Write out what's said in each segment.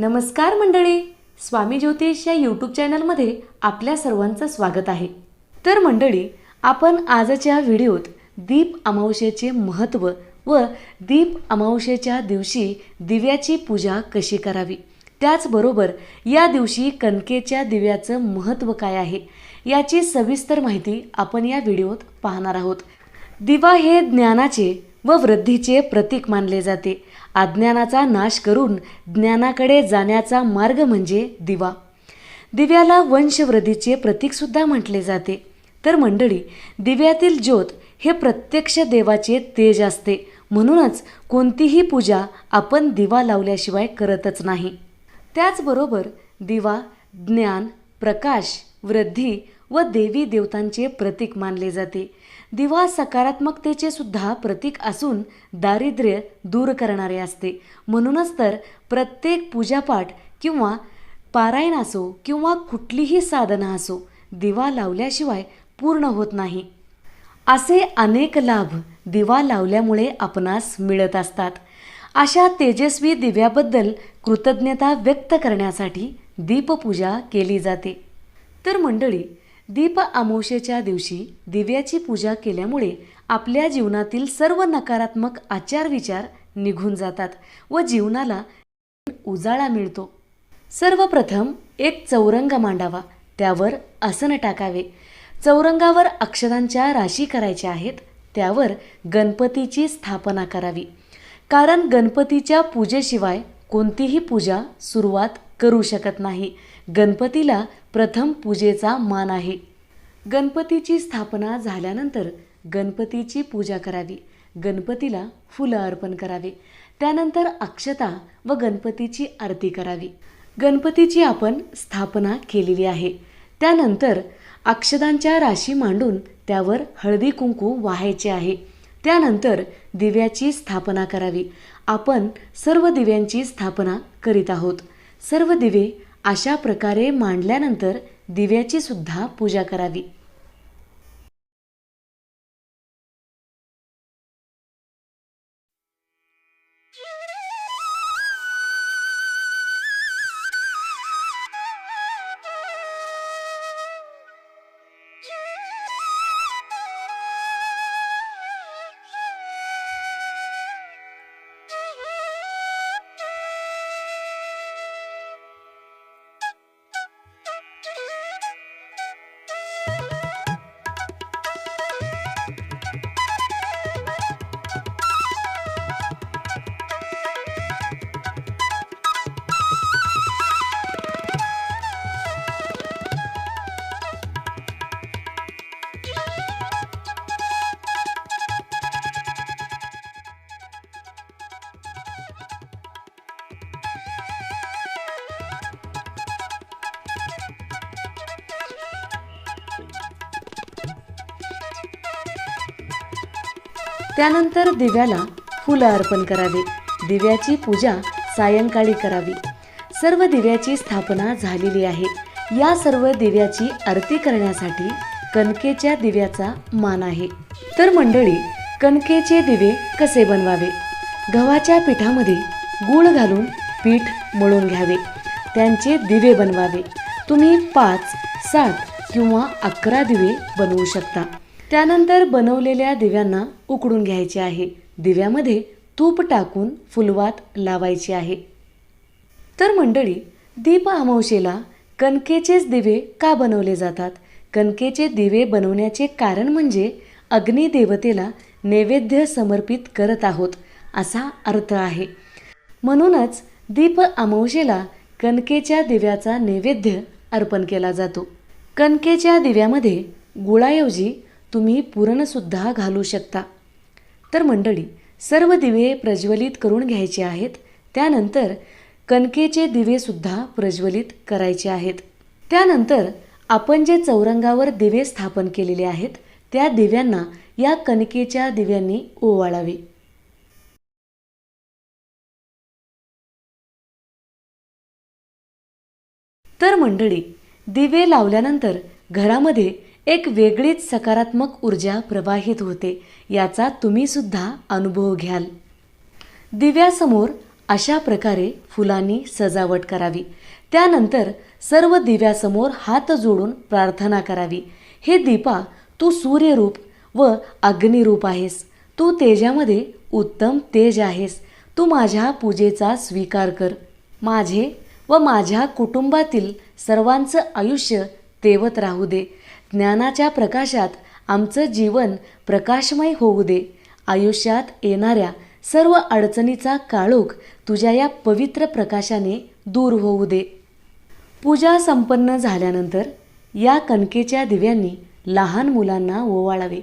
नमस्कार मंडळी स्वामी ज्योतिष या यूट्यूब चॅनलमध्ये आपल्या सर्वांचं स्वागत आहे. तर मंडळी आपण आजच्या व्हिडिओत दीप अमावस्येचे महत्त्व व दीप अमावस्येच्या दिवशी दिव्याची पूजा कशी करावी? त्याचबरोबर या दिवशी कणकेच्या दिव्याचं महत्त्व काय आहे? याची सविस्तर माहिती आपण या व्हिडिओत पाहणार आहोत. दिवा हे ज्ञानाचे व वृद्धीचे प्रतीक मानले जाते. अज्ञानाचा नाश करून ज्ञानाकडे जाण्याचा मार्ग म्हणजे दिवा. दिव्याला वंशवृद्धीचे प्रतीकसुद्धा म्हटले जाते. तर मंडळी दिव्यातील ज्योत हे प्रत्यक्ष देवाचे तेज असते. म्हणूनच कोणतीही पूजा आपण दिवा लावल्याशिवाय करतच नाही. त्याचबरोबर दिवा ज्ञान प्रकाश वृद्धी व देवी देवतांचे प्रतीक मानले जाते. दिवा सकारात्मकतेचे सुद्धा प्रतीक असून दारिद्र्य दूर करणारे असते. म्हणूनच तर प्रत्येक पूजापाठ किंवा पारायण असो किंवा कुठलीही साधना असो दिवा लावल्याशिवाय पूर्ण होत नाही. असे अनेक लाभ दिवा लावल्यामुळे आपणास मिळत असतात. अशा तेजस्वी दिव्याबद्दल कृतज्ञता व्यक्त करण्यासाठी दीपपूजा केली जाते. तर मंडळी दीप अमावस्येच्या दिवशी दिव्याची पूजा केल्यामुळे आपल्या जीवनातील सर्व नकारात्मक आचार विचार निघून जातात व जीवनाला उजाळा मिळतो. सर्वप्रथम एक चौरंग मांडावा त्यावर आसन टाकावे. चौरंगावर अक्षरांच्या राशी करायच्या आहेत त्यावर गणपतीची स्थापना करावी. कारण गणपतीच्या पूजेशिवाय कोणतीही पूजा सुरुवात करू शकत नाही. गणपतीला प्रथम पूजेचा मान आहे. गणपतीची स्थापना झाल्यानंतर गणपतीची पूजा करावी. गणपतीला फुलं अर्पण करावे. त्यानंतर अक्षता व गणपतीची आरती करावी. गणपतीची आपण स्थापना केलेली आहे. त्यानंतर अक्षदांच्या राशी मांडून त्यावर हळदी कुंकू वाहायचे आहे. त्यानंतर दिव्याची स्थापना करावी. आपण सर्व दिव्यांची स्थापना करीत आहोत. सर्व दिवे अशा प्रकारे मांडल्यानंतर दिव्याची सुद्धा पूजा करावी. त्यानंतर दिव्याला फुलं अर्पण करावे. दिव्याची पूजा सायंकाळी करावी. सर्व दिव्याची स्थापना झालेली आहे. या सर्व दिव्याची आरती करण्यासाठी कणकेच्या दिव्याचा मान आहे. तर मंडळी कणकेचे दिवे कसे बनवावे? गव्हाच्या पिठामध्ये गूळ घालून पीठ मळून घ्यावे. त्यांचे दिवे बनवावे. तुम्ही पाच सात किंवा अकरा दिवे बनवू शकता. त्यानंतर बनवलेल्या दिव्यांना उकडून घ्यायचे आहे. दिव्यामध्ये तूप टाकून फुलवात लावायची आहे. तर मंडळी दीप अमावशेला कणकेचेच दिवे का बनवले जातात? कणकेचे दिवे बनवण्याचे कारण म्हणजे अग्निदेवतेला नैवेद्य समर्पित करत आहोत असा अर्थ आहे. म्हणूनच दीप अमावशेला कणकेच्या दिव्याचा नैवेद्य अर्पण केला जातो. कणकेच्या दिव्यामध्ये गुळाऐवजी तुम्ही पुरणसुद्धा घालू शकता. तर मंडळी सर्व दिवे प्रज्वलित करून घ्यायचे आहेत. त्यानंतर कणकेचे दिवेसुद्धा प्रज्वलित करायचे आहेत. त्यानंतर आपण जे चौरंगावर दिवे स्थापन केलेले आहेत त्या दिव्यांना या कणकेच्या दिव्यांनी ओवाळावे. तर मंडळी दिवे लावल्यानंतर घरामध्ये एक वेगळीच सकारात्मक ऊर्जा प्रवाहित होते याचा तुम्ही सुद्धा अनुभव घ्याल. दिव्यासमोर अशा प्रकारे फुलांनी सजावट करावी. त्यानंतर सर्व दिव्यासमोर हात जोडून प्रार्थना करावी. हे दीपा तू सूर्यरूप व अग्निरूप आहेस. तू तेजामध्ये उत्तम तेज आहेस. तू माझ्या पूजेचा स्वीकार कर. माझे व माझ्या कुटुंबातील सर्वांचं आयुष्य तेवत राहू दे. ज्ञानाच्या प्रकाशात आमचं जीवन प्रकाशमय होऊ दे. आयुष्यात येणाऱ्या सर्व अडचणीचा काळोख तुझ्या या पवित्र प्रकाशाने दूर होऊ दे. पूजा संपन्न झाल्यानंतर या कणकेच्या दिव्यांनी लहान मुलांना ओवाळावे.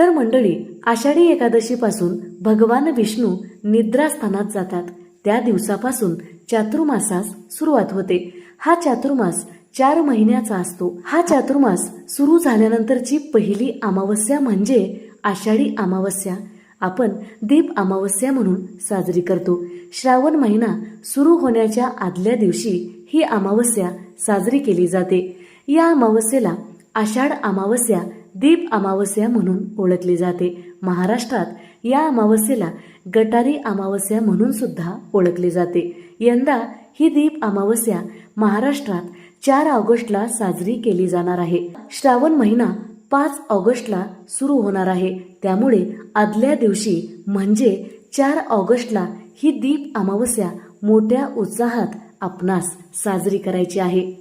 तर मंडळी आषाढी एकादशीपासून भगवान विष्णू निद्रास्थानात जातात. त्या दिवसापासून चातुर्मासास सुरुवात होते. हा चातुर्मास चार महिन्याचा असतो. हा चातुर्मास सुरू झाल्यानंतरची पहिली अमावस्या म्हणजे आषाढी अमावस्या. आपण दीप अमावस्या म्हणून साजरी करतो. श्रावण महिना सुरू होण्याच्या आदल्या दिवशी ही अमावस्या साजरी केली जाते. या अमावस्येला आषाढ अमावस्या दीप अमावस्या म्हणून ओळखली जाते. महाराष्ट्रात या अमावस्येला गटारी अमावस्या म्हणून सुद्धा ओळखली जाते. यंदा ही दीप अमावस्या महाराष्ट्रात चार ऑगस्टला साजरी केली जाणार आहे. श्रावण महिना पाच ऑगस्टला सुरू होणार आहे. त्यामुळे आदल्या दिवशी म्हणजे चार ऑगस्टला ही दीप अमावस्या मोठ्या उत्साहात आपणास साजरी करायची आहे.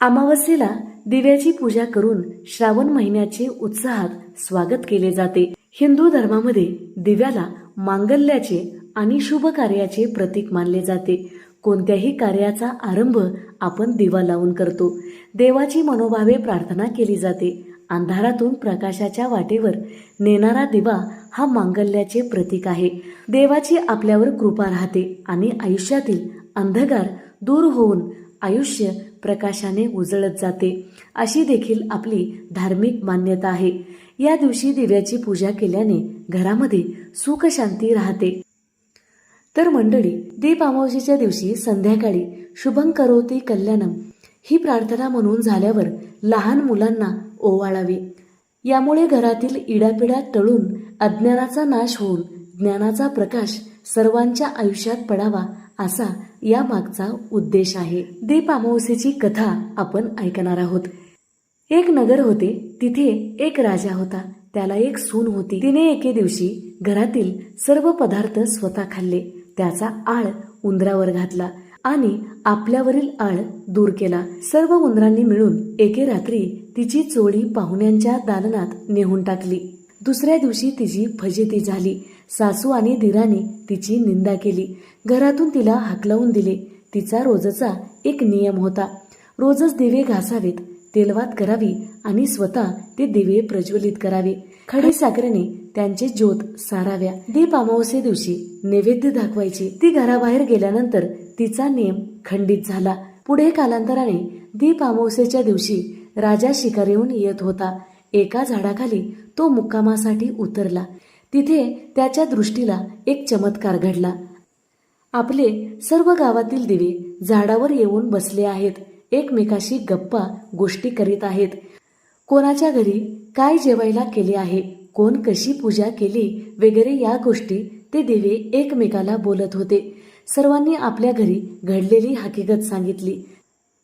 अमावस्येला दिव्याची पूजा करून श्रावण महिन्याचे उत्साहात स्वागत केले जाते. हिंदू धर्मामध्ये दिव्याला मांगल्याचे आणि शुभ कार्याचे प्रतीक मानले जाते. कोणत्याही कार्याचा आरंभ आपण दिवा लावून करतो. देवाची मनोभावे प्रार्थना केली जाते. अंधारातून प्रकाशाच्या वाटेवर नेणारा दिवा हा मांगल्याचे प्रतीक आहे. देवाची आपल्यावर कृपा राहते आणि आयुष्यातील अंधकार दूर होऊन आयुष्य प्रकाशाने उजळत जाते. अशी देखील आपली धार्मिक मान्यता आहे. या दिवशी दिव्याची पूजा केल्याने घरामध्ये सुख शांती राहते. तर मंडळी दीप अमावशीच्या दिवशी संध्याकाळी शुभं करोती कल्याणम ही प्रार्थना म्हणून झाल्यावर लहान मुलांना ओवाळावे. यामुळे घरातील इडापिडा टळून अज्ञानाचा नाश होऊन ज्ञानाचा प्रकाश सर्वांच्या आयुष्यात पडावा असा या मागचा उद्देश आहे. दीप अमावस्येची कथा आपण ऐकणार आहोत. एक नगर होते तिथे एक राजा होता. त्याला एक सून होती. तिने एके दिवशी घरातील सर्व पदार्थ स्वतः खाल्ले. त्याचा आळ उंदरावर घातला आणि आपल्यावरील आळ दूर केला. सर्व उंदरांनी मिळून एके रात्री तिची चोळी पाहुण्यांच्या दालनात नेहून टाकली. दुसऱ्या दिवशी तिची फजिती झाली. सासू आणि दिराने तिची निंदा केली. घरातून तिला हाकलावून दिले. तिचा रोजचा एक नियम होता. रोजच दिवे घासावेत तेलवात करावी आणि स्वतः ते दिवे प्रज्वलित करावे. खडी साखरेने त्यांचे ज्योत साराव्या. दीप अमावस्ये दिवशी नैवेद्य दाखवायची. ती घराबाहेर गेल्यानंतर तिचा नियम खंडित झाला. पुढे कालांतराने दीप अमावस्येच्या दिवशी राजा शिकारीहून येत होता. एका झाडाखाली तो मुक्कामासाठी उतरला. तिथे त्याच्या दृष्टीला एक चमत्कार घडला. आपले सर्व गावातील दिवे झाडावर येऊन बसले आहेत. एकमेकाशी गप्पा गोष्टी करीत आहेत. कोणाच्या घरी काय जेवायला केले आहे? कोण कशी पूजा केली? वगैरे या गोष्टी ते दिवे एकमेकाला बोलत होते. सर्वांनी आपल्या घरी घडलेली हकीकत सांगितली.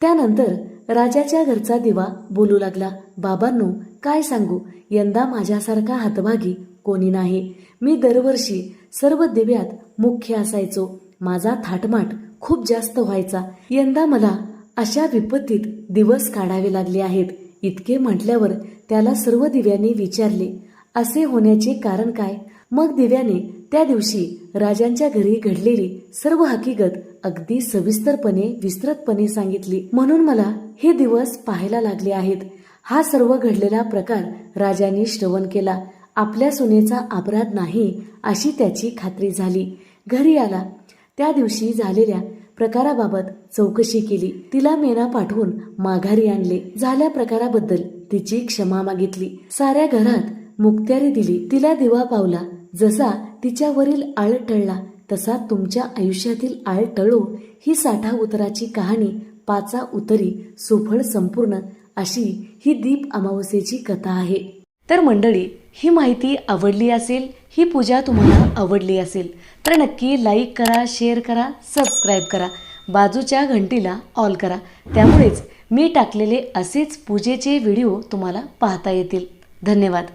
त्यानंतर राजाच्या घरचा दिवा बोलू लागला. बाबांनो काय सांगू? यंदा माझ्यासारखा हातभागी कोणी नाही. मी दरवर्षी सर्व दिव्यात मुख्य असायचो. माझा थाटमाट खूप जास्त व्हायचा. यंदा मला अशा विपत्तीत दिवस काढावे लागले आहेत. इतके म्हटल्यावर त्याला सर्व दिव्यांनी विचारले असे होण्याचे कारण काय? मग दिव्याने त्या दिवशी राजांच्या घरी घडलेली सर्व हकीकत अगदी सविस्तरपणे विस्तृतपणे सांगितली. म्हणून मला हे दिवस पाहायला लागले आहेत. हा सर्व घडलेला प्रकार राजांनी श्रवण केला. आपल्या सुनेचा अपराध नाही अशी त्याची खात्री झाली. घरी आला. त्या दिवशी झालेल्या प्रकाराबाबत चौकशी केली. तिला मेना पाठवून माघारी आणले. झाल्या प्रकाराबद्दल तिची क्षमा मागितली. साऱ्या घरात मुक्त्यारी दिली. तिला दिवा पावला. जसा तिच्यावरील आळ टळला तसा तुमच्या आयुष्यातील आळ टळो ही साठा उतराची कहाणी पाचा उतरी सुफळ संपूर्ण अशी ही दीप अमावस्येची कथा आहे. तर मंडळी ही माहिती आवडली असेल ही पूजा तुम्हाला आवडली असेल तर नक्की लाईक करा शेअर करा सबस्क्राईब करा. बाजूच्या घंटीला ऑल करा. त्यामुळेच मी टाकलेले असेच पूजेचे व्हिडिओ तुम्हाला पाहता येतील. धन्यवाद.